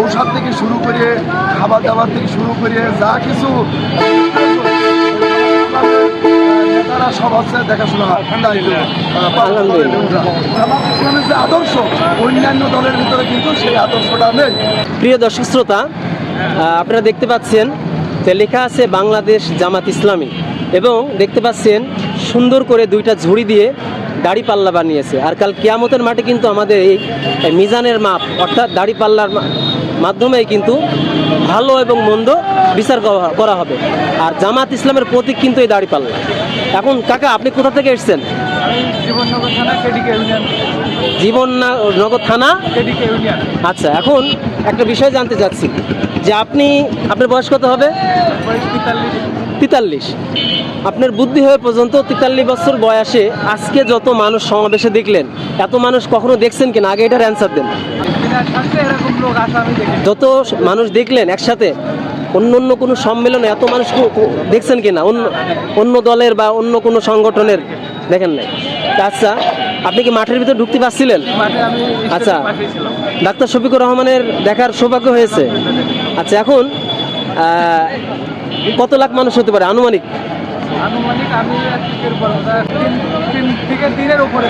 ঔষধ থেকে শুরু করে খাবার দাবার থেকে শুরু করে যা কিছু নেতারা সব হচ্ছে দেখাশোনা ইসলামের যে আদর্শ অন্যান্য দলের ভিতরে কিন্তু সেই আদর্শটা নেই। প্রিয় দর্শক শ্রোতা আপনারা দেখতে পাচ্ছেন যে লেখা আছে বাংলাদেশ জামাত ইসলামী এবং দেখতে পাচ্ছেন সুন্দর করে দুইটা ঝুড়ি দিয়ে দাড়ি পাল্লা বানিয়েছে। আর কাল কিয়ামতের মাঠে কিন্তু আমাদের এই মিজানের মাপ অর্থাৎ দাড়ি পাল্লার মাধ্যমেই কিন্তু ভালো এবং মন্দ বিচার করা- হবে। আর জামাত ইসলামের প্রতীক কিন্তু এই দাড়ি পাল্লা এখন কাকা আপনি কোথা থেকে এসেছেন? জীবননগর থানা জীবন নগর থানা? আচ্ছা এখন একটা বিষয় জানতে চাচ্ছি যে আপনি আপনার বয়স কত হবে? তেতাল্লিশ। আপনার বুদ্ধি হয়ে পর্যন্ত তেতাল্লিশ বছর বয়সে আজকে যত মানুষ সমাবেশে দেখলেন এত মানুষ কখনো দেখছেন কিনা? আগে এটার অ্যান্সার দেন। যত মানুষ দেখলেন একসাথে অন্য অন্য কোনো সম্মেলনে এত মানুষ দেখছেন কিনা? অন্য অন্য দলের বা অন্য কোনো সংগঠনের দেখেন নাই। আচ্ছা আপনি কি মাঠের ভিতরে ঢুকতে পারছিলেন? আচ্ছা। ডাক্তার শফিকুর রহমানের দেখার সৌভাগ্য হয়েছে। আচ্ছা এখন কত লাখ মানুষ হতে পারে আনুমানিক? আনুমানিক আমি থেকে উপরে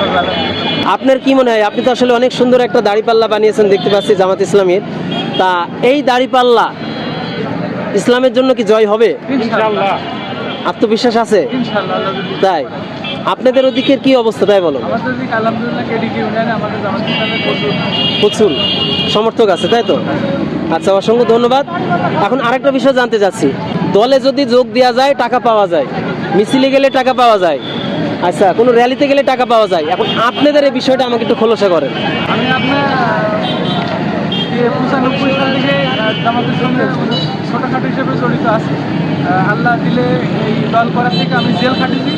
আপনার কি মনে হয় আপনি তো আসলে অনেক সুন্দর একটা দাড়িপাল্লা বানিয়েছেন দেখতে পাচ্ছি জামাত ইসলামের। তা এই দাড়িপাল্লা ইসলামের জন্য কি জয় হবে? আত্মবিশ্বাস আছে? তাই। আপনাদের ওদিকের কি অবস্থা তাই বলো। প্রচুর। সমর্থক আছে তাই তো? আচ্ছা অসংখ্য ধন্যবাদ। এখন আরেকটা বিষয় জানতে চাচ্ছি। দলে যদি যোগ দেওয়া যায় টাকা পাওয়া যায়। মিছিলে গেলে টাকা পাওয়া যায়। আচ্ছা কোনো র্যালিতে গেলে টাকা পাওয়া যায়। এখন আপনাদের এই বিষয়টা আমাকে একটু খোলসা করেন। আমি আপনার যে পঁচানব্বই সাল থেকে আহ, জামাতের সঙ্গে ছোটোখাটো হিসেবে জড়িত আছি। আল্লাহ দিলে এই দল করার থেকে আমি জেল খাটিছি।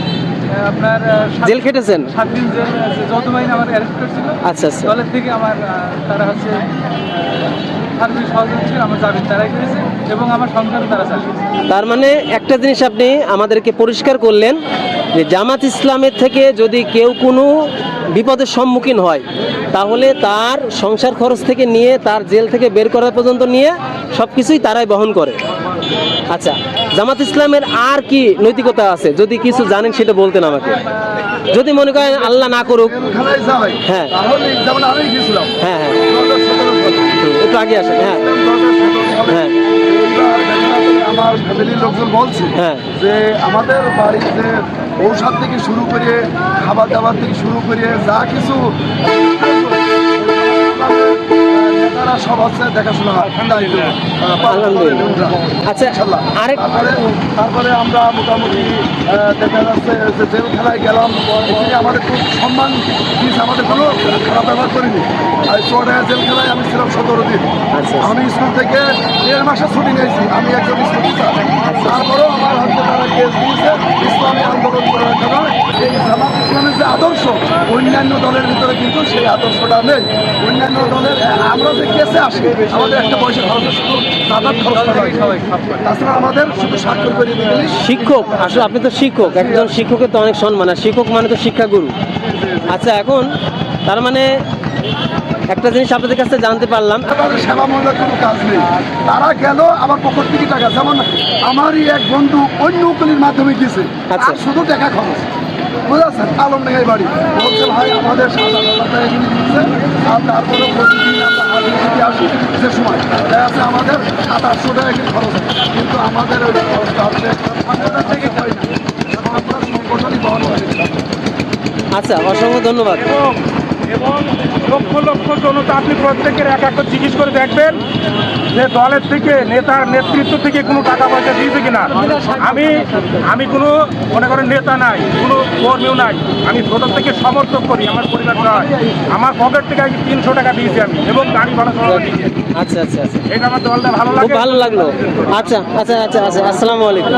আপনার জেল খেটেছেন? সাত দিন জেল আমার অ্যারেস্ট করছিল। আচ্ছা আচ্ছা। দলের থেকে আমার তারা হচ্ছে সার্ভিস সহযোগী ছিল আমার জামিন তারাই করেছে এবং আমার সংসার তারা চালিয়েছে তার মানে একটা জিনিস আপনি আমাদেরকে পরিষ্কার করলেন যে জামাত ইসলামের থেকে যদি কেউ কোনো বিপদের সম্মুখীন হয় তাহলে তার সংসার খরচ থেকে নিয়ে তার জেল থেকে বের করা পর্যন্ত নিয়ে সব কিছুই তারাই বহন করে। আচ্ছা জামাত ইসলামের আর কি নৈতিকতা আছে? যদি কিছু জানেন সেটা বলতেন আমাকে। যদি মনে করেন আল্লাহ না করুক হ্যাঁ। গেছিলাম। হ্যাঁ হ্যাঁ। একটু আগে আসেন হ্যাঁ হ্যাঁ আমার ফ্যামিলির লোকজন বলছে হ্যাঁ। যে আমাদের বাড়িতে ঔষধ থেকে শুরু করে খাবার দাবার থেকে শুরু করে যা কিছু নেতারা সব হচ্ছে দেখাশোনা আচ্ছা। আরেক- তারপরে আমরা মোটামুটি দেখা যাচ্ছে যে জেল খেলায় গেলাম। আমাদের খুব সম্মান দিয়েছে আমাদের কোনো খারাপ ব্যবহার করিনি। আর চুয়াডাঙ্গা জেল খেলায় আমি ছিলাম সতেরো দিন। আচ্ছা। আমি স্কুল থেকে দেড় মাসে ছুটি নিয়েছি আমি একজন স্কুল টিচার তারপরেও আমার হচ্ছে তারা কেস দিয়েছে ইসলামী আন্দোলন করার কারণে এই জামাত ইসলামের যে আদর্শ অন্যান্য দলের ভিতরে কিন্তু সেই আদর্শটা নেই। অন্যান্য দলের আমরা যে কেসে আসি, আমাদের একটা বয়সের খরচ শুধু যাতায়াত খরচটা। তাছাড়া আমাদের শুধু স্বাক্ষর করে দিয়ে শিক্ষক, আসলে আপনি তো শিক্ষক একজন শিক্ষকের তো অনেক সম্মান শিক্ষক মানে তো শিক্ষাগুরু। আচ্ছা এখন তার মানে একটা জিনিস আপনাদের কাছে জানতে পারলাম। তাদের সেবা কোনো কাজ নেই। তারা গেল আমার পকেট থেকে টাকা যেমন আমারই এক বন্ধু অন্য উকিলের মাধ্যমে গেছে। আচ্ছা। আর শুধু টাকা খরচ। বুঝেছেন? আলম ডাঙ্গাই বাড়ি। বলছে ভাই আমাদের সাত আট হাজার টাকা কিনে দিচ্ছে আর তারপরে প্রতিদিন আমরা হাজির দিতে আসি সে সময়। দেখা যাচ্ছে আমাদের সাত আটশো টাকা কিনে খরচ কিন্তু আমাদের ওই খরচটা হচ্ছে আমাদের থেকে হয় না। এখন আমরা সংগঠনই বহন করি। আচ্ছা অসংখ্য ধন্যবাদ। এবং লক্ষ লক্ষ জনতা আপনি প্রত্যেকের এক এক করে জিজ্ঞেস করে দেখবেন যে দলের থেকে নেতার নেতৃত্ব থেকে কোনো টাকা পয়সা দিয়েছে কিনা। আমি আমি কোনো মনে করেন নেতা নাই কোনো কর্মীও নাই আমি ছোট থেকে সমর্থক করি আমার পরিবার নয় আমার পকেট থেকে আজকে তিনশো টাকা দিয়েছি আমি এবং গাড়ি ভাড়া চালানো দিয়েছি। আচ্ছা আচ্ছা আচ্ছা। এটা আমার দলটা ভালো লাগে। ভালো লাগল। আচ্ছা আচ্ছা আচ্ছা আচ্ছা আসসালামু আলাইকুম।